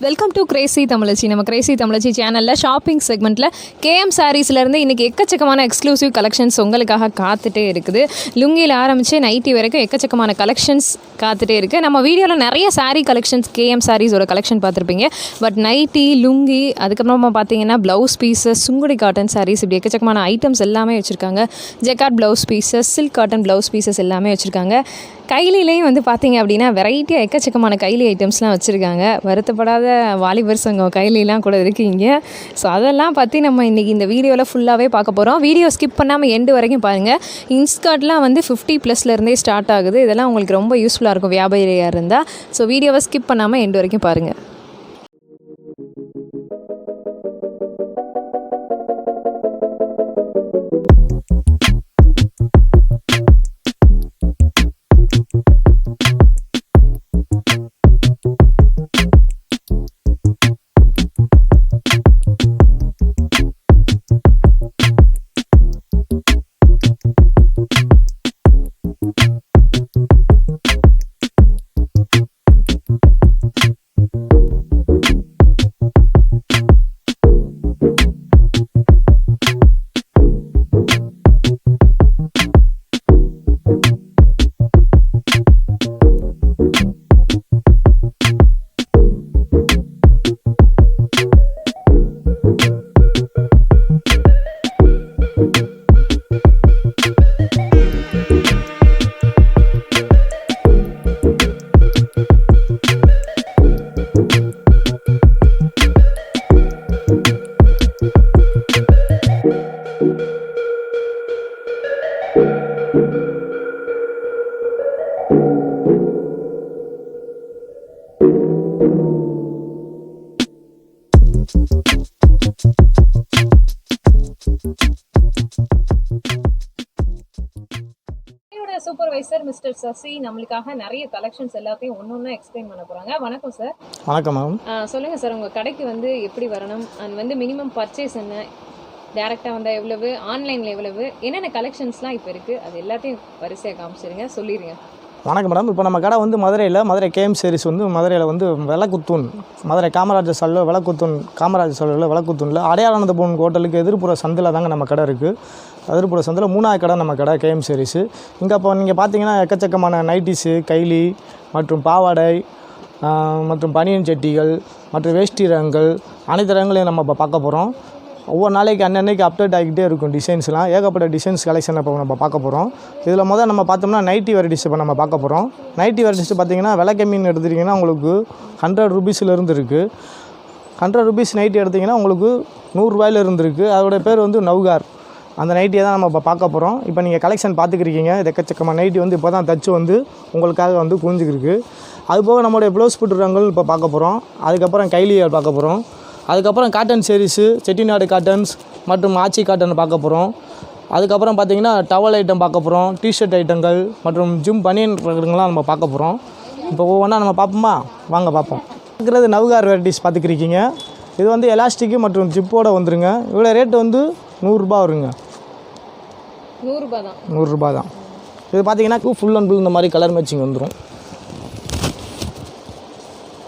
Welcome to crazy தமிழச்சி நம்ம crazy தமிழச்சி சேனலில் ஷாப்பிங் செக்மெண்ட்டில் கேஎம் சாரீஸ்லேருந்து இன்றைக்கி எக்கச்சக்கமான எக்ஸ்க்ளூசிவ் கலெக்ஷன்ஸ் உங்களுக்காக காத்துட்டே இருக்குது. லுங்கியில் ஆரம்பித்து நைட்டி வரைக்கும் எக்கச்சக்கமான கலெக்ஷன்ஸ் காத்துட்டே இருக்குது நம்ம வீடியோவில் நிறைய சாரீ கலெக்ஷன்ஸ் கேஎம் சாரீஸோட கலெக்ஷன் பார்த்துருப்பீங்க. பட் நைட்டி லுங்கி அதுக்கப்புறமா பார்த்தீங்கன்னா blouse pieces Sungudi cotton saris இப்படி எக்கச்சக்கமான ஐட்டம்ஸ் எல்லாமே வச்சுருக்காங்க. Jacquard blouse pieces silk cotton blouse pieces எல்லாமே வச்சுருக்காங்க. கைலிலையும் வந்து பார்த்தீங்க அப்படின்னா வெரைட்டியாக எக்கச்சக்கமான கைலி ஐட்டம்ஸ்லாம் வச்சுருக்காங்க. வருத்தப்படாத வாலிபர் சங்கம் கைலிலாம் கூட இருக்கீங்க. ஸோ அதெல்லாம் பற்றி நம்ம இன்றைக்கி இந்த வீடியோவில் ஃபுல்லாகவே பார்க்க போகிறோம் வீடியோ ஸ்கிப் பண்ணாமல் எண்டு வரைக்கும் பாருங்கள் இன்ஸ்கர்ட்லாம் வந்து ஃபிஃப்டி ப்ளஸ்லேருந்தே ஸ்டார்ட் ஆகுது. இதெல்லாம் உங்களுக்கு ரொம்ப யூஸ்ஃபுல்லாக இருக்கும். வியாபாரியாக இருந்தால் ஸோ வீடியோவை ஸ்கிப் பண்ணாமல் எண்டு வரைக்கும் பாருங்கள் சூப்பர்வைசர் மிஸ்டர் சசி நம்மளுக்காக நிறைய கலெக்ஷன்ஸ் எல்லாத்தையும் ஒன்று ஒன்றா எக்ஸ்பிளைன் பண்ண போகிறாங்க வணக்கம் சார் வணக்கம் மேம் சொல்லுங்கள் சார் உங்கள் கடைக்கு வந்து எப்படி வரணும்? அண்ட் வந்து மினிமம் பர்ச்சேஸ் என்ன? டேரெக்டாக வந்தால் எவ்வளவு? ஆன்லைனில் எவ்வளவு? என்னென்ன கலெக்ஷன்ஸ்லாம் இப்போ இருக்குது அது எல்லாத்தையும் வரிசையாக காமிச்சிருங்க. சொல்லிடுங்க வணக்கம் மேடம். இப்போ நம்ம கடை வந்து மதுரையில் மதுரை கேஎம் சீரிஸ் வந்து மதுரையில் வந்து விளக்குத்தூண் மதுரை காமராஜர் சாலையில் விளக்குத்தூண் காமராஜர் சாலையில் விளக்குத்தூணில் அடையாளந்த பொன் ஹோட்டலுக்கு எதிர்ப்புற சந்தில் தாங்க நம்ம கடை இருக்குது எதிர்ப்புற சந்தில் மூணாவது கடை நம்ம கடை கேஎம் சீரிஸு. இங்கே இப்போ நீங்கள் பார்த்தீங்கன்னா எக்கச்சக்கமான நைட்டிஸு கைலி மற்றும் பாவாடை மற்றும் பனியன் சட்டிகள் மற்றும் வேஷ்டி ரகங்கள் அனைத்து ரகங்களையும் நம்ம இப்போ பார்க்க போகிறோம் ஒவ்வொரு நாளைக்கு அன்னன்னைக்கு அப்டேட் ஆகிக்கிட்டே இருக்கும் டிசைன்ஸ்லாம் ஏகப்பட்ட டிசைன்ஸ் கலெக்ஷன் இப்போ நம்ம பார்க்க போகிறோம் இதில் முதல் நம்ம பார்த்தோம்னா நைட்டி வெரைட்டிஸ் இப்போ நம்ம பார்க்க போகிறோம் நைட்டி வெரைட்டிஸ் பார்த்தீங்கன்னா விலை கம்மின்னு எடுத்துட்டிங்கன்னா உங்களுக்கு ஹண்ட்ரட் ருபீஸ்லேருந்து இருக்குது ஹண்ட்ரட் ருபீஸ் நைட்டி எடுத்திங்கன்னா உங்களுக்கு நூறுரூவாயில் இருந்துருக்கு அதோட பேர் வந்து நவ்கார் அந்த நைட்டியை தான் நம்ம இப்போ பார்க்க போகிறோம் இப்போ நீங்கள் கலெக்ஷன் பார்த்துக்கிறீங்க எக்கச்சக்கமாக நைட்டி வந்து இப்போ தான் தச்சு வந்து உங்களுக்காக வந்து குவிஞ்சிக்கிருக்கு. அது போக நம்மளுடைய ப்ளவுஸ் போட்டுருக்காங்களும் இப்போ பார்க்க போகிறோம் அதுக்கப்புறம் கைலியால் பார்க்க போகிறோம் அதுக்கப்புறம் காட்டன் சேரீஸு செட்டிநாடு காட்டன்ஸ் மற்றும் ஆச்சி காட்டன் பார்க்க போகிறோம் அதுக்கப்புறம் பார்த்தீங்கன்னா டவல் ஐட்டம் பார்க்க போகிறோம் டிஷர்ட் ஐட்டங்கள் மற்றும் ஜிம் பனியன் ரகங்கள்லாம் நம்ம பார்க்க போகிறோம் இப்போ ஒவ்வொன்றா நம்ம பார்ப்போமா? வாங்க பார்ப்போம். இருக்கிறது நவ்கார் வெரைட்டிஸ் பார்த்துக்கிருக்கீங்க. இது வந்து எலாஸ்டிக்கு மற்றும் ஜிப்போட வந்துருங்க. இவ்வளோ ரேட்டு வந்து நூறுரூபா வருங்க. நூறுரூபா தான். நூறுரூபா தான். இது பார்த்தீங்கன்னா ஃபுல் அண்ட் ஃபுல் இந்த மாதிரி கலர் மேட்சிங் வந்துடும்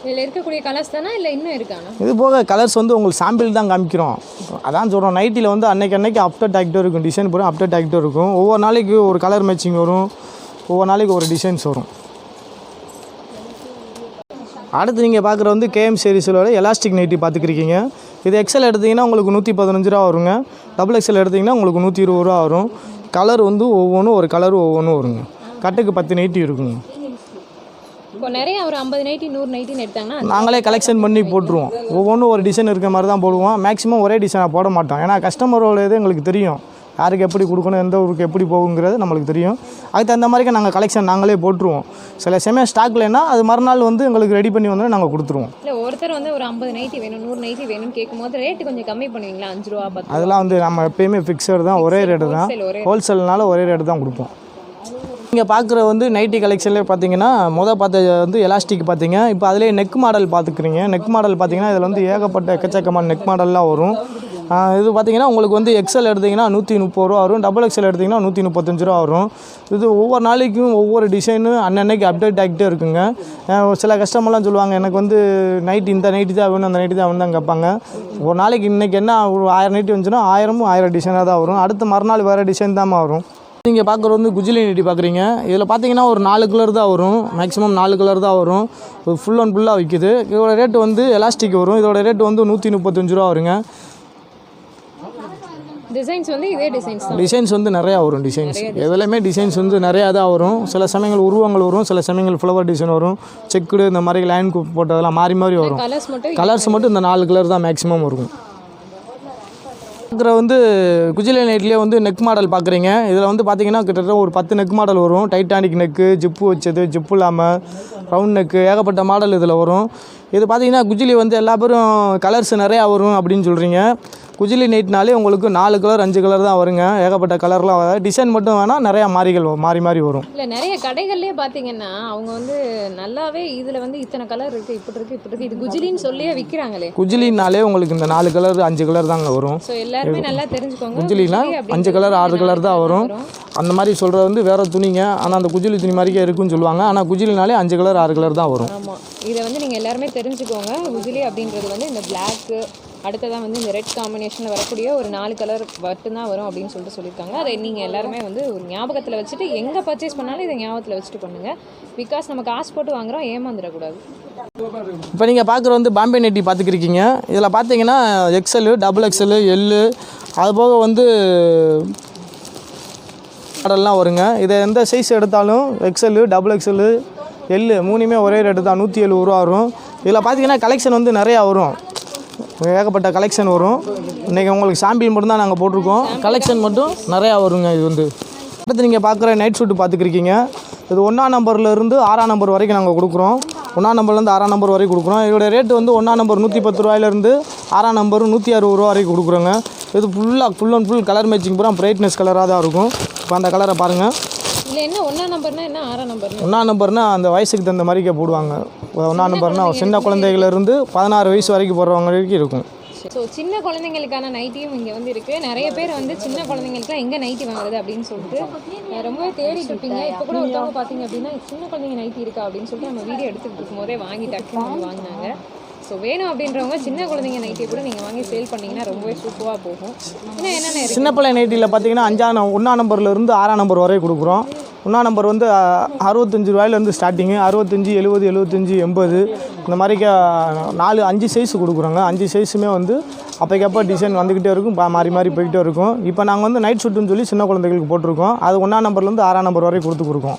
இதில் இருக்கக்கூடிய கலர்ஸ் தானே இல்லை இன்னும் இருக்காண்ணா இது போக கலர்ஸ் வந்து உங்களுக்கு சாம்பிள் தான் காமிக்கிறோம். அதான் சொல்கிறோம் நைட்டியில் வந்து அன்னைக்கு அன்னைக்கு அப்டேட் ஆகிட்டே இருக்கும். டிசைன் பூரா அப்டேட் ஆகிட்டே இருக்கும். ஒவ்வொரு நாளைக்கு ஒரு கலர் மேட்சிங் வரும். ஒவ்வொரு நாளைக்கு ஒரு டிசைன்ஸ் வரும். அடுத்து நீங்கள் பார்க்குற வந்து கேஎம் சீரிஸில் எலாஸ்டிக் நைட்டி பார்த்துக்கிருக்கீங்க. இது எக்ஸல் எடுத்தீங்கன்னா உங்களுக்கு நூற்றி பதினஞ்சு ரூபா வருங்க. டபுள் எக்ஸல் எடுத்திங்கன்னா உங்களுக்கு நூற்றி இருபது ரூபா வரும். கலர் வந்து ஒவ்வொன்றும் ஒரு கலர் ஒவ்வொன்றும் வருங்க. கட்டுக்கு பத்து நைட்டி இருக்குங்க. இப்போ நிறைய ஒரு ஐம்பது நைட்டி நூறு நைட்டின்னு எடுத்தாங்கன்னா நாங்களே கலெக்ஷன் பண்ணி போட்டுருவோம். ஒவ்வொன்றும் ஒரு டிசைன் இருக்க மாதிரி தான் போடுவோம். மேக்ஸிமம் ஒரே டிசைனாக போட மாட்டோம். ஏன்னா கஸ்டமரோட இது எங்களுக்கு தெரியும். யாருக்கு எப்படி கொடுக்கணும் எந்த ஊருக்கு எப்படி போகுங்கிறது நம்மளுக்கு தெரியும். அதுக்கு தகுந்த மாதிரி நாங்கள் கலெக்ஷன் நாங்களே போட்டுருவோம். சில சமயம் ஸ்டாக் இல்லைன்னா அது மறுநாள் வந்து எங்களுக்கு ரெடி பண்ணி வந்து நாங்கள் கொடுத்துருவோம். இல்லை ஒருத்தர் வந்து ஒரு ஐம்பது நைட்டி வேணும் நூறு நைட்டி வேணும்னு கேட்கும்போது ரேட்டு கொஞ்சம் கம்மி பண்ணுவீங்களா? அஞ்சு ரூபா பத்து அதெல்லாம் வந்து நம்ம எப்பயுமே ஃபிக்ஸட் தான் ஒரே ரேட்டு தான். ஹோல்சேல்னால ஒரே ரேட்டு தான் கொடுப்போம். நீங்கள் பார்க்குற வந்து நைட்டி கலெக்ஷன்லேயே பார்த்தீங்கன்னா மொதல் பார்த்தது வந்து எலாஸ்டிக் பார்த்தீங்க இப்போ அதிலே நெக் மாடல் பார்த்துக்குறீங்க நெக் மாடல் பார்த்தீங்கன்னா இதில் வந்து ஏகப்பட்ட எக்கச்சக்கமான நெக் மாடல்லாம் வரும். இது பார்த்தீங்கன்னா உங்களுக்கு வந்து எக்ஸல் எடுத்தீங்கன்னா நூற்றி முப்பது ரூபா வரும். டபுள் எக்ஸல் எடுத்திங்கன்னா நூற்றி முப்பத்தஞ்சு ரூபா வரும். இது ஒவ்வொரு நாளைக்கும் ஒவ்வொரு டிசைனு அன்னன்னைக்கு அப்டேட் ஆகிட்டே இருக்குங்க. ஒரு சில கஸ்டமர்லாம் சொல்லுவாங்க எனக்கு வந்து நைட் இந்த நைட்டு தான் வேணும் அந்த நைட்டு தான் வேணும் தான் கேட்பாங்க. ஒரு நாளைக்கு இன்றைக்கி என்ன ஒரு ஆயிரம் நைட்டு வந்துச்சுன்னா ஆயிரமும் ஆயிரம் டிசைனாக தான் வரும். அடுத்த மறுநாள் வேறு டிசைன் தான் வரும். நீங்கள் பார்க்குறது வந்து குஜிலி நைட்டி பார்க்குறீங்க இதில் பார்த்தீங்கன்னா ஒரு நாலு கலர் தான் வரும். மேக்ஸிமம் நாலு கலர் தான் வரும். ஃபுல் அண்ட் ஃபுல்லாக விற்கிது இதோட ரேட்டு வந்து எலாஸ்டிக் வரும். இதோட ரேட்டு வந்து நூற்றி முப்பத்தஞ்சு ரூபா வருங்க. டிசைன்ஸ் வந்து இதே டிசைன்ஸ் டிசைன்ஸ் வந்து நிறையா வரும் டிசைன்ஸ் எதுலையுமே டிசைன்ஸ் வந்து நிறையா தான் வரும். சில சமயங்கள் உருவங்கள் வரும். சில சமயங்கள் ஃப்ளவர் டிசைன் வரும். செக்குடு இந்த மாதிரி லைன் போட்டதெல்லாம் மாறி மாறி வரும். கலர்ஸ் மட்டும் கலர்ஸ் மட்டும் இந்த நாலு கலர் தான் மேக்ஸிமம் இருக்கும். பார்க்குற வந்து குஜிலி நைட்லேயே வந்து நெக் மாடல் பார்க்குறீங்க. இதில் வந்து பார்த்தீங்கன்னா கிட்டத்தட்ட ஒரு பத்து நெக் மாடல் வரும். டைட்டானிக் நெக்கு ஜிப்பு வச்சது ஜிப்பு இல்லாமல் ரவுண்ட் நெக்கு ஏகப்பட்ட மாடல் இதில் வரும். இது பார்த்தீங்கன்னா குஜிலி வந்து எல்லா பேரும் கலர்ஸ் நிறையா வரும் அப்படின்னு சொல்கிறீங்க குஜிலி நைட்னாலே உங்களுக்கு நாலு கலர் அஞ்சு கலர் தான் வருங்க. ஏகப்பட்ட கலர்லாம் வராது. டிசைன் மட்டும் வேணால் நிறையா மாறிகள் மாறி மாறி வரும். இல்லை நிறைய கடைகள்லேயே பார்த்தீங்கன்னா அவங்க வந்து நல்லாவே இதில் வந்து இத்தனை கலர் இருக்குது இப்படி இருக்குது இப்படி இருக்குது இது குஜிலின்னு சொல்லியே விற்கிறாங்களே குஜிலினாலே உங்களுக்கு இந்த நாலு கலர் அஞ்சு கலர் தாங்க வரும். ஸோ எல்லாருமே நல்லா தெரிஞ்சுக்கோங்க. குஜிலினா அஞ்சு கலர் ஆறு கலர் தான் வரும். அந்த மாதிரி சொல்கிறது வந்து வேறு துணிங்க. ஆனால் அந்த குஜிலி துணி மாதிரிக்கே இருக்குன்னு சொல்லுவாங்க. ஆனால் குஜிலினாலே அஞ்சு கலர் ஆறு கலர் தான் வரும். ஆமாம் இதை வந்து நீங்கள் எல்லாருமே தெரிஞ்சுக்கோங்க. குஜிலி அப்படின்றது வந்து இந்த பிளாக்கு அடுத்ததான் வந்து இந்த ரெட் காம்பினேஷனில் வரக்கூடிய ஒரு நாலு கலர் மட்டும்தான் வரும் அப்படின்னு சொல்லிட்டு சொல்லியிருக்காங்க. அதை நீங்கள் எல்லாருமே வந்து ஒரு ஞாபகத்தில் வச்சுட்டு எங்கே பர்ச்சேஸ் பண்ணாலும் இதை ஞாபகத்தில் வச்சுட்டு பண்ணுங்கள் பிகாஸ் நம்ம காசு போட்டு வாங்குறோம் ஏமாந்துடக்கூடாது. இப்போ நீங்கள் பார்க்குற வந்து பாம்பே நெட்டி பார்த்துக்கிருக்கீங்க இதில் பார்த்தீங்கன்னா எக்ஸலு டபுள் எக்ஸலு எல்லு அதுபோக வந்து மாடல்லாம் வருங்க. இதை எந்த சைஸ் எடுத்தாலும் எக்ஸலு டபுள் எக்ஸலு எல்லு மூணுமே ஒரே ரேட்டு தான். நூற்றி எழுபது ரூபா வரும். இதில் பார்த்தீங்கன்னா கலெக்ஷன் வந்து நிறையா வரும். ஏகப்பட்ட கலெக்ஷன் வரும். இன்றைக்கி உங்களுக்கு சாம்பியன் மட்டும் தான் நாங்கள் போட்டிருக்கோம். கலெக்ஷன் மட்டும் நிறையா வருங்க இது வந்து. அடுத்து நீங்கள் பார்க்குற நைட் ஷூட்டு பார்த்துக்கிருக்கீங்க. இது ஒன்றாம் நம்பர்லேருந்து ஆறாம் நம்பர் வரைக்கும் நாங்கள் கொடுக்குறோம். ஒன்றாம் நம்பர்லேருந்து ஆறாம் நம்பர் வரைக்கும் கொடுக்குறோம். இதோட ரேட்டு வந்து ஒன்றாம் நம்பர் நூற்றி பத்து ரூபாயிலேருந்து ஆறாம் நம்பர் நூற்றி அறுபது ரூபா வரைக்கும் கொடுக்குறோங்க. இது ஃபுல்லாக full and full colour matching பூரா பிரைட்னஸ் கலராக தான் இருக்கும். இப்போ அந்த கலரை பாருங்கள் இல்லை என்ன ஒன்றா நம்பர்னா என்ன ஆறாம் நம்பர்னா? ஒன்றாம் நம்பர்னால் அந்த வயசுக்கு தகுந்த மாதிரிக்கே போடுவாங்க. ஒன்றாம் நம்பர்னால் சின்ன குழந்தைகள்லேருந்து பதினாறு வயசு வரைக்கும் போடுறவங்க வரைக்கும் இருக்கும். ஸோ சின்ன குழந்தைங்களுக்கான நைட்டியும் இங்கே வந்து இருக்குது நிறைய பேர் வந்து சின்ன குழந்தைங்களுக்குலாம் எங்கே நைட்டி வாங்குறது அப்படின்னு சொல்லிட்டு ரொம்பவே தேடிட்டு இருப்பீங்க. இப்போ கூட ஒருத்தவங்க பார்த்தீங்க அப்படின்னா சின்ன குழந்தைங்க நைட்டி இருக்கா அப்படின்னு சொல்லிட்டு நம்ம வீடியோ எடுத்துகிட்டு இருக்கும்போதே வாங்கி டக்குன்னு வாங்கினாங்க. ஸோ வேணும் அப்படின்றவங்க சின்ன குழந்தைங்க நைட்டியை கூட நீங்கள் வாங்கி சேல் பண்ணிங்கன்னா ரொம்பவே சூப்பராக போகும். இன்னும் என்னென்ன சின்ன பிள்ளை நைட்டியில் பார்த்தீங்கன்னா அஞ்சாம் ஒன்றாம் நம்பர்லேருந்து ஆறாம் நம்பர் வரை கொடுக்குறோம். ஒன்றாம் நம்பர் வந்து அறுபத்தஞ்சி அறுபத்தஞ்சு ரூபாயிலேருந்து ஸ்டார்டிங்கு அறுபத்தஞ்சி எழுபது எழுபத்தஞ்சி எண்பது. இந்த மாதிரிக்க நாலு அஞ்சு சைஸ் கொடுக்குறோங்க. அஞ்சு சைஸுமே வந்து அப்போக்கப்போ டிசைன் வந்துக்கிட்டே இருக்கும். மாறி மாறி போய்கிட்டே இருக்கும். இப்போ நாங்கள் வந்து நைட் ஷூட்டுன்னு சொல்லி சின்ன குழந்தைகளுக்கு போட்டிருக்கோம். அது ஒன்றாம் நம்பர்லேருந்து ஆறாம் நம்பர் வரைக்கும் கொடுத்துருக்கோம்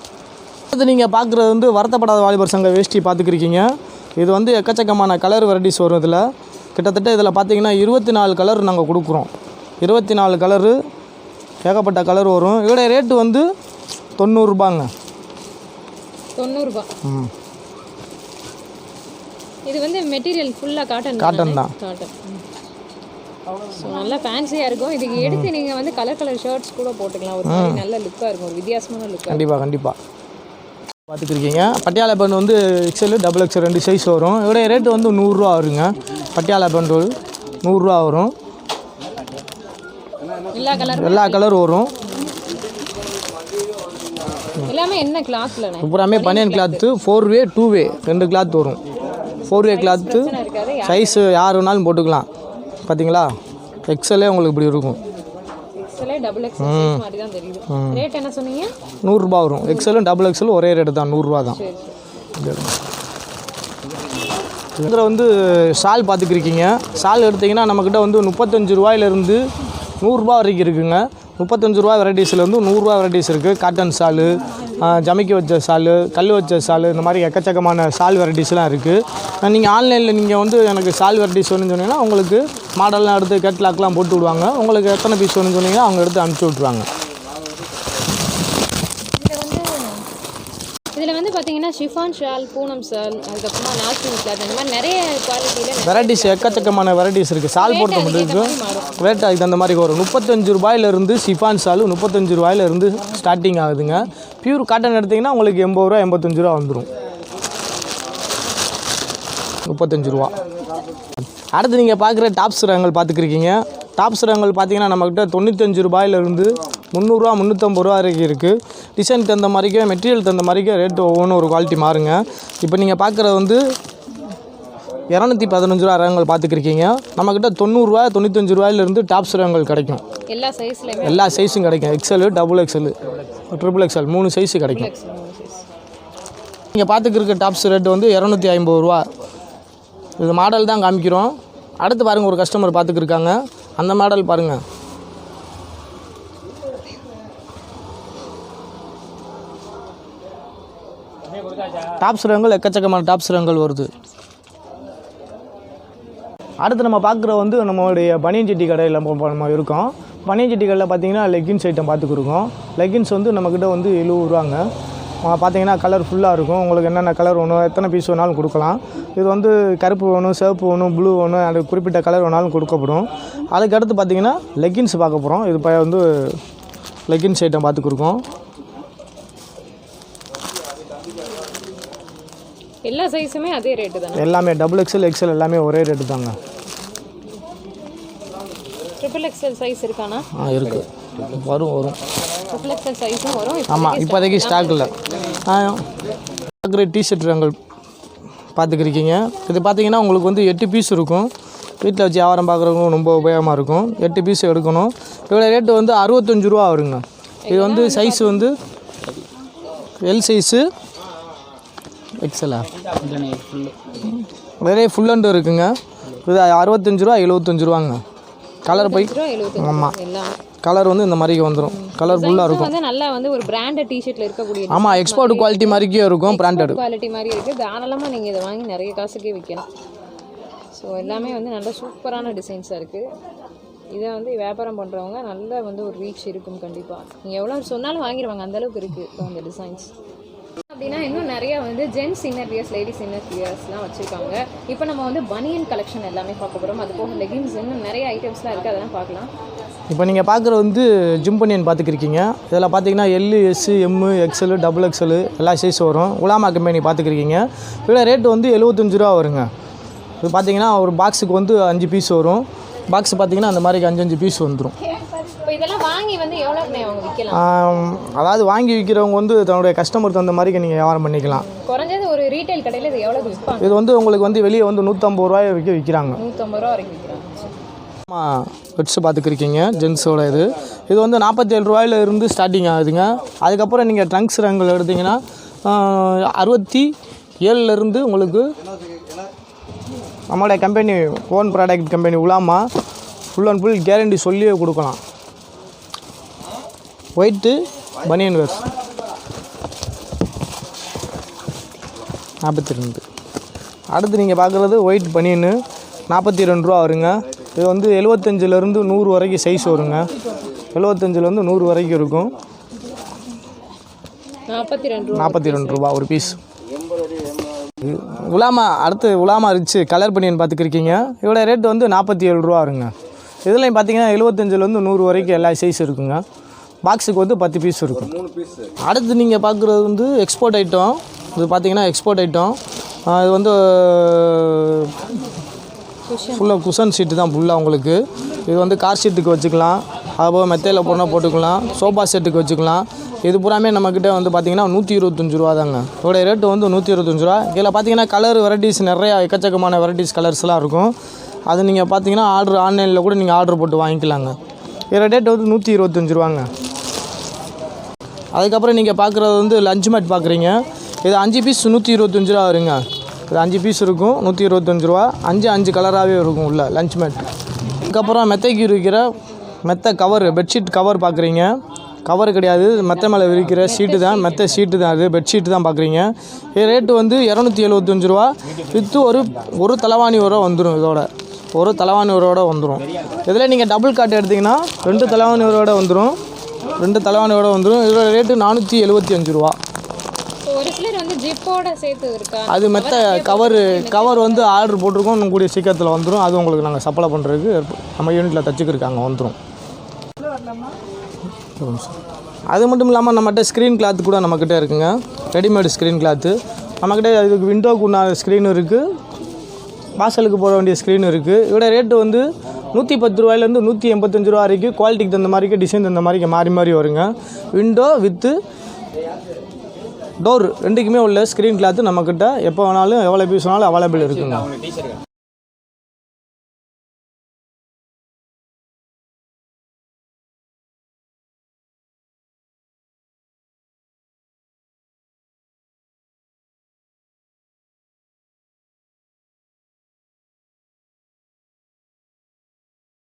அடுத்து நீங்கள் பார்க்குறது வந்து வருத்தப்படாத வாலிபர் சங்க வேஷ்டி பார்த்துக்கிருக்கீங்க இது வந்து எக்கச்சக்கமான கலர் வெரைட்டிஸ் வரும் இதில். கிட்டத்தட்ட இதில் பார்த்தீங்கன்னா இருபத்தி நாலு கலர் நாங்கள் கொடுக்குறோம். இருபத்தி நாலு கலரு ஏகப்பட்ட கலர் வரும். இதோட ரேட்டு வந்து தொண்ணூறுரூபாங்க தொண்ணூறுபா ம். இது வந்து மெட்டீரியல் ஃபுல்லாக காட்டன் காட்டன் தான். காட்டன் ஸோ நல்லா ஃபேன்சியாக இருக்கும். இதுக்கு எடுத்து நீங்கள் வந்து கலர் கலர் ஷர்ட்ஸ் கூட போட்டுக்கலாம். ஒரு நல்ல லுக்காக இருக்கும். ஒரு வித்தியாசமான லுக்காக கண்டிப்பாக கண்டிப்பாக பார்த்துக்கிருக்கீங்க. பட்டியாலா பேண்ட் வந்து எக்ஸல் டபுள் எக்ஸல் ரெண்டு சைஸ் வரும். இதோட ரேட்டு வந்து நூறுரூவா வருங்க. பட்டியாலா பேண்ட் நூறுரூவா வரும். எல்லா கலரும் கலர் வரும். எல்லாமே என்ன கிளாத்லண்ணே பூராமே பனியன் cloth four way two way ரெண்டு கிளாத் வரும். ஃபோர் வே கிளாத்து சைஸு யார் வேணாலும் போட்டுக்கலாம். பார்த்தீங்களா எக்ஸலே உங்களுக்கு இப்படி இருக்கும். எக்ஸ்எல்ஏ டபுள் எக்ஸ் மாதிரி தான் தெரியுது. ரேட் என்ன சொன்னீங்க? நூறுரூபா வரும். எக்ஸலும் டபுள் எக்ஸலும் ஒரே ரேட்டு தான். நூறுரூவா தான். இதில் வந்து ஷால் பார்த்துக்கிருக்கீங்க. ஷால் எடுத்திங்கன்னா நம்மக்கிட்ட வந்து முப்பத்தஞ்சு ரூபாயிலேருந்து நூறுரூபா வரைக்கும் இருக்குங்க. முப்பத்தஞ்சு ரூபா வெரைட்டிஸில் வந்து நூறுரூவா வெரைட்டிஸ் இருக்குது காட்டன் சாலு ஜமிக்கி வச்ச சாலு கல் வச்ச ஷாலு இந்த மாதிரி எக்கச்சக்கமான சால் வெரைட்டிஸ்லாம் இருக்குது நீங்கள் ஆன்லைனில் நீங்கள் வந்து எனக்கு சால் வெரைட்டிஸ் வேணும்னு சொன்னீங்கன்னா உங்களுக்கு மாடல்லாம் எடுத்து கேட்லாக்லாம் போட்டு விடுவாங்க. உங்களுக்கு எத்தனை பீஸ் வேணும்னு சொன்னீங்கன்னா அவங்க எடுத்து அனுப்பிச்சி விட்ருவாங்க இதில் வந்து பார்த்தீங்கன்னா ஷிஃபான் ஷால் பூனம் ஷால் அதுக்கப்புறமா நாஸ்டின் கிளாத் இந்த மாதிரி நிறைய குவாலிட்டியில் வெரைட்டிஸ் எக்கச்சக்கமான வெரைட்டிஸ் இருக்குது சால் பொறுத்த மட்டும் ரேட் அதுக்கு அந்த மாதிரி வரும். முப்பத்தஞ்சு ரூபாயிலிருந்து சிஃபான் சாலு முப்பத்தஞ்சு ரூபாயிலிருந்து ஸ்டார்டிங் ஆகுதுங்க. பியூர் காட்டன் எடுத்திங்கன்னா உங்களுக்கு எண்பது ரூபா எண்பத்தஞ்சு ரூபா வந்துடும் முப்பத்தஞ்சு ரூபா. அடுத்து நீங்கள் பார்க்குற டாப்ஸ் ரகங்கள் பார்த்துக்கிருக்கீங்க. டாப்ஸ் ரகங்கள் பார்த்தீங்கன்னா நம்மக்கிட்ட தொண்ணூத்தஞ்சு ரூபாயிலிருந்து முந்நூறுரூவா முந்நூற்றம்பது ரூபா வரைக்கும் இருக்குது டிசைன் தகுந்த மாதிரிக்கே மெட்டீரியல் தகுந்த மாதிரிக்கே ரேட்டு ஒவ்வொன்றும் ஒரு குவாலிட்டி மாறுங்க. இப்போ நீங்கள் பார்க்குறது வந்து இரநூத்தி பதினஞ்சு ரூபா ரகங்கள் பார்த்துக்கிருக்கீங்க. நம்மக்கிட்ட தொண்ணூறுரூவா தொண்ணூத்தஞ்சு ரூபாயிலிருந்து டாப்ஸ் ரகங்கள் கிடைக்கும். எல்லா சைஸ்லையுமே எல்லா சைஸும் கிடைக்கும். XL double XL triple XL மூணு சைஸு கிடைக்கும். நீங்கள் பார்த்துக்கிருக்க டாப்ஸ் ரேட்டு வந்து இரநூத்தி ஐம்பது ரூபா. இது மாடல் தான் காமிக்கிறோம். அடுத்து பாருங்கள் ஒரு கஸ்டமர் பார்த்துக்கிருக்காங்க. அந்த மாடல் பாருங்கள் டாப்ஸ் ரகங்கள் எக்கச்சக்கமான டாப்ஸ் ரகங்கள் வருது. அடுத்து நம்ம பார்க்குற வந்து நம்மளுடைய பனியன்செட்டி கடையில் நம்ம நம்ம இருக்கோம். பனியன்செட்டி கடையில் பார்த்தீங்கன்னா லெகின்ஸ் ஐட்டம் பார்த்துக்குருக்கோம். லெகின்ஸ் வந்து நம்மக்கிட்ட வந்து எழுபது ரூபாங்க. பார்த்தீங்கன்னா கலர் ஃபுல்லாக இருக்கும். உங்களுக்கு என்னென்ன கலர் வேணும் எத்தனை பீஸ் வேணாலும் கொடுக்கலாம். இது வந்து கருப்பு வேணும் சிவப்பு வேணும் ப்ளூ வேணும் அது குறிப்பிட்ட கலர் வேணாலும் கொடுக்கப்படும். அதுக்கு அடுத்து பார்த்தீங்கன்னா லெகின்ஸ் பார்க்க போகிறோம் இது வந்து லெகின்ஸ் ஐட்டம் பார்த்துக்குருக்கோம். எல்லா சைஸுமே அதே ரேட்டு தானே? எல்லாமே டபுள் எக்ஸல் எக்ஸல் எல்லாமே ஒரே ரேட்டு தாங்க. ட்ரிபிள் எக்ஸ்எல் சைஸ் இருக்கானா? ஆ இருக்குது வரும் வரும். ஆமாம் இப்போதைக்கு ஸ்டாக் இல்லை. பார்க்குற டிஷர்ட் ரகங்கள் பார்த்துக்கிருக்கீங்க. இது பார்த்தீங்கன்னா உங்களுக்கு வந்து எட்டு பீஸ் இருக்கும். வீட்டில் வச்சு வியாபாரம் பார்க்குறவங்க ரொம்ப உபயோகமாக இருக்கும். எட்டு பீஸ் எடுக்கணும். இதோட ரேட்டு வந்து அறுபத்தஞ்சு ரூபா வருங்க. இது வந்து சைஸ் வந்து எல் சைஸு எக்ஸலா நிறைய ஃபுல் அண்ட் இருக்குங்க. இது அறுபத்தஞ்சு ரூபா எழுபத்தஞ்சு ரூபாங்க. கலர் போய் ஆமாம் கலர் வந்து இந்த மாதிரி வந்துடும் கலர் ஃபுல்லாக இருக்கும். வந்து நல்லா வந்து ஒரு பிராண்டட் டிஷர்ட்ல இருக்கக்கூடிய ஆமாம் எக்ஸ்போர்ட் குவாலிட்டி மாதிரிக்கே இருக்கும் பிராண்டட் குவாலிட்டி மாதிரி இருக்குது தாராளமாக நீங்கள் இதை வாங்கி நிறைய காசுக்கே விற்கலாம் ஸோ எல்லாமே வந்து நல்ல சூப்பரான டிசைன்ஸாக இருக்குது இதை வந்து வியாபாரம் பண்ணுறவங்க நல்ல வந்து ஒரு ரீச் இருக்கும் கண்டிப்பாக நீங்கள் எவ்வளோ சொன்னாலும் வாங்கிடுவாங்க அந்த அளவுக்கு இருக்குது அந்த டிசைன்ஸ் அப்படின்னா இன்னும் நிறைய வந்து gents inner wears ladies inner வியர்ஸ்லாம் வச்சுருக்காங்க. இப்போ நம்ம வந்து பனியன் கலெக்ஷன் எல்லாமே பார்க்க போகிறோம் அது போக லெகின்ஸ் இன்னும் நிறைய ஐட்டம்ஸ்லாம் இருக்குது அதெல்லாம் பார்க்கலாம். இப்போ நீங்கள் பார்க்குற வந்து ஜிம் பனியன் பார்த்துக்கிருக்கீங்க. இதில் பார்த்தீங்கன்னா L S M XL double XL எல்லா சைஸ் வரும். உலாமா கம்பெனி பார்த்துக்கிருக்கீங்க. இதோட ரேட்டு வந்து எழுபத்தஞ்சு ரூபா வருங்க. இது பார்த்தீங்கன்னா ஒரு பாக்ஸுக்கு வந்து அஞ்சு பீஸ் வரும். பாக்ஸ் பார்த்தீங்கன்னா அந்த மாதிரி அஞ்சு அஞ்சு பீஸ் வந்துடும் அதாவது வாங்கி விற்கிறவங்க வந்து தன்னுடைய கஸ்டமர் தகுந்த மாதிரி நீங்கள் வியாபாரம் பண்ணிக்கலாம். குறைஞ்சது ஒரு ரீட்டைல் கடையில் இது விற்பாங்க? இது வந்து உங்களுக்கு வந்து வெளியே வந்து நூற்றம்பது ரூபாய் வரைக்கும் விற்கிறாங்க நூற்றம்பது ரூபா வரைக்கும். ஆமாம் பெட்ஸ் பார்த்துக்கிருக்கீங்க ஜென்ஸோட இது. இது வந்து நாற்பத்தேழு ரூபாயில இருந்து ஸ்டார்டிங் ஆகுதுங்க. அதுக்கப்புறம் நீங்கள் ட்ரங்க்ஸ் ரங்கில் எடுத்தீங்கன்னா அறுபத்தி ஏழுலேருந்து உங்களுக்கு நம்மளுடைய கம்பெனி ஓன் ப்ராடக்ட் கம்பெனி உலாமா ஃபுல் அண்ட் ஃபுல் கேரண்டி சொல்லியே கொடுக்கலாம். ஒயிட்டு பனியன் வேர்ஸ் நாற்பத்தி ரெண்டு. அடுத்து நீங்கள் பார்க்குறது ஒயிட் பனியனு நாற்பத்தி ரெண்டு ரூபா வருங்க. இது வந்து எழுபத்தஞ்சிலேருந்து நூறு வரைக்கும் சைஸ் வருங்க. எழுபத்தஞ்சிலேருந்து நூறு வரைக்கும் இருக்கும். நாற்பத்தி ரெண்டு நாற்பத்தி ரெண்டு ரூபா ஒரு பீஸ் உலாமா அடுத்து உலாமா ரிச்சு கலர் பனியன் பார்த்துக்கிருக்கீங்க. இதோட ரேட் வந்து நாற்பத்தி ஏழு ரூபா வருங்க. இதுலையும் பார்த்தீங்கன்னா எழுபத்தஞ்சிலேருந்து நூறு வரைக்கும் எல்லா சைஸ் இருக்குங்க. பாக்ஸுக்கு வந்து பத்து பீஸ் இருக்கும். அடுத்து நீங்கள் பார்க்குறது வந்து எக்ஸ்போர்ட் ஐட்டம் இது பார்த்தீங்கன்னா எக்ஸ்போர்ட் ஐட்டம் இது வந்து ஃபுல்லாக குஷன் சீட்டு தான் ஃபுல்லாக உங்களுக்கு. இது வந்து கார் சீட்டுக்கு வச்சுக்கலாம். அதுபோக மெத்தையில் போனால் போட்டுக்கலாம். சோஃபா செட்டுக்கு வச்சுக்கலாம். இது பூராமே நம்மக்கிட்ட வந்து பார்த்தீங்கன்னா நூற்றி இருபத்தஞ்சு ரூபா தாங்க இதோடைய ரேட்டு வந்து நூற்றி இருபத்தஞ்சு ரூபா. இதில் பார்த்தீங்கன்னா கலர் வெரைட்டிஸ் நிறையா எக்கச்சக்கமான வெரைட்டிஸ் கலர்ஸ்லாம் இருக்கும். அது நீங்கள் பார்த்தீங்கன்னா ஆர்டர் ஆன்லைனில் கூட நீங்கள் ஆர்டர் போட்டு வாங்கிக்கலாங்க. இதோட ரேட் வந்து நூற்றி இருபத்தஞ்சு ரூபாங்க. அதுக்கப்புறம் நீங்கள் பார்க்குறது வந்து லஞ்ச் மேட் பார்க்குறீங்க இது அஞ்சு பீஸ் நூற்றி இருபத்தஞ்சு ரூபா வருங்க. இது அஞ்சு பீஸ் இருக்கும் நூற்றி இருபத்தஞ்சு ரூபா. அஞ்சு அஞ்சு கலராகவே இருக்கும் உள்ள லஞ்ச் மேட் அதுக்கப்புறம் மெத்தைக்கு இருக்கிற மெத்த கவர் பெட்ஷீட் கவர் பார்க்குறீங்க கவர் கிடையாது மெத்தை மேலே விரிக்கிற சீட்டு தான் மெத்த சீட்டு தான் அது பெட்ஷீட்டு தான் பார்க்குறீங்க இது ரேட்டு வந்து இரநூத்தி எழுபத்தஞ்சு ரூபா. வித்து ஒரு ஒரு தலைவாணி உரம் வந்துடும் இதோட. ஒரு தலைவாணி உரோட வந்துடும் இதில் நீங்கள் டபுள் காட் எடுத்திங்கன்னா ரெண்டு தலைவாணி உரோட வந்துடும் ரெண்டு தலைவாணியோட வந்துடும் இதோட ரேட்டு நானூற்றி எழுபத்தி அஞ்சு ரூபா. ஒரு சிலர் வந்து ஜிப்போட சேர்த்து இருக்கா அது மெத்த கவர் கவர் வந்து ஆர்டர் போட்டிருக்கோம். இன்னும் கூடிய சீக்கிரத்தில் வந்துடும் அது உங்களுக்கு நாங்கள் சப்ளை பண்ணுறதுக்கு நம்ம யூனிட்டில் தச்சுக்கிருக்காங்க வந்துடும் அது மட்டும் இல்லாமல் நம்மகிட்ட ஸ்க்ரீன் கிளாத் கூட நம்மக்கிட்ட இருக்குங்க. ரெடிமேடு ஸ்க்ரீன் கிளாத்து நம்மக்கிட்ட இதுக்கு விண்டோக்கு உண்டான ஸ்க்ரீன் இருக்குது வாசலுக்கு போட வேண்டிய ஸ்க்ரீன் இருக்குது இதோட ரேட்டு வந்து நூற்றி பத்து ரூபாயிலேருந்து நூற்றி எண்பத்தஞ்சு ரூபா வரைக்கும் குவாலிட்டிக்கு தகுந்த மாதிரிக்கு டிசைன் தகுந்த மாதிரிக்கு மாறி மாறி வருங்க. விண்டோ வித்து டோர் ரெண்டுக்குமே உள்ள ஸ்க்ரீன் கிளாத்து நம்மக்கிட்ட எப்போ வேணாலும் எவ்வளோ பீஸ் வேணாலும் அவைலபிள் இருக்குங்க.